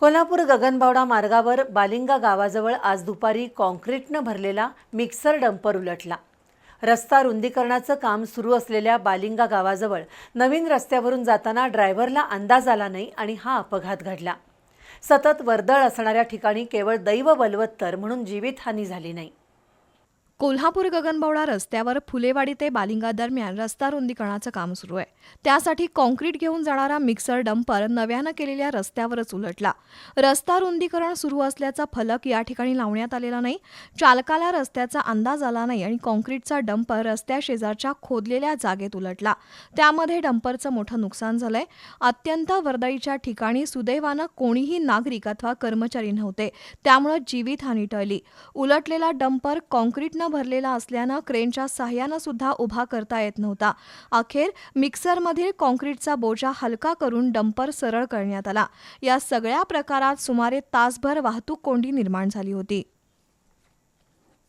कोल्हापूर गगनबावडा मार्गावर बालिंगा गावाजवळ आज दुपारी कॉन्क्रीटनं भरलेला मिक्सर डंपर उलटला. रस्ता रुंदीकरणाचं काम सुरू असलेल्या बालिंगा गावाजवळ नवीन रस्त्यावरून जाताना ड्रायव्हरला अंदाज आला नाही आणि हा अपघात घडला. सतत वर्दळ असणाऱ्या ठिकाणी केवळ दैव बलवत्तर म्हणून जीवितहानी झाली नाही. कोल्हापूर गगनबावडा रस्त्यावर फुलेवाडी ते बालिंगा दरम्यान रस्ता रुंदीकरणाचं काम सुरू आहे. त्यासाठी कॉन्क्रीट घेऊन जाणारा मिक्सर डंपर नव्यानं केलेल्या रस्त्यावरच उलटला. रस्ता रुंदीकरण सुरू असल्याचा फलक या ठिकाणी लावण्यात आलेला नाही. चालकाला रस्त्याचा अंदाज आला नाही आणि कॉन्क्रीटचा डंपर रस्त्या शेजारच्या खोदलेल्या जागेत उलटला. त्यामध्ये डंपरचं मोठं नुकसान झालंय. अत्यंत वर्दळीच्या ठिकाणी सुदैवानं कोणीही नागरिक अथवा कर्मचारी नव्हते. त्यामुळं जीवितहानी टळली. उलटलेला डंपर कॉन्क्रीटनं भरलेला असल्यानं क्रेनच्या सहाय्यानं सुद्धा उभा करता येत नव्हता. अखेर मिक्सरमधील कॉन्क्रीटचा बोजा हलका करून डंपर सरळ करण्यात आला. या सगळ्या प्रकारात सुमारे तासभर वाहतूक कोंडी निर्माण झाली होती.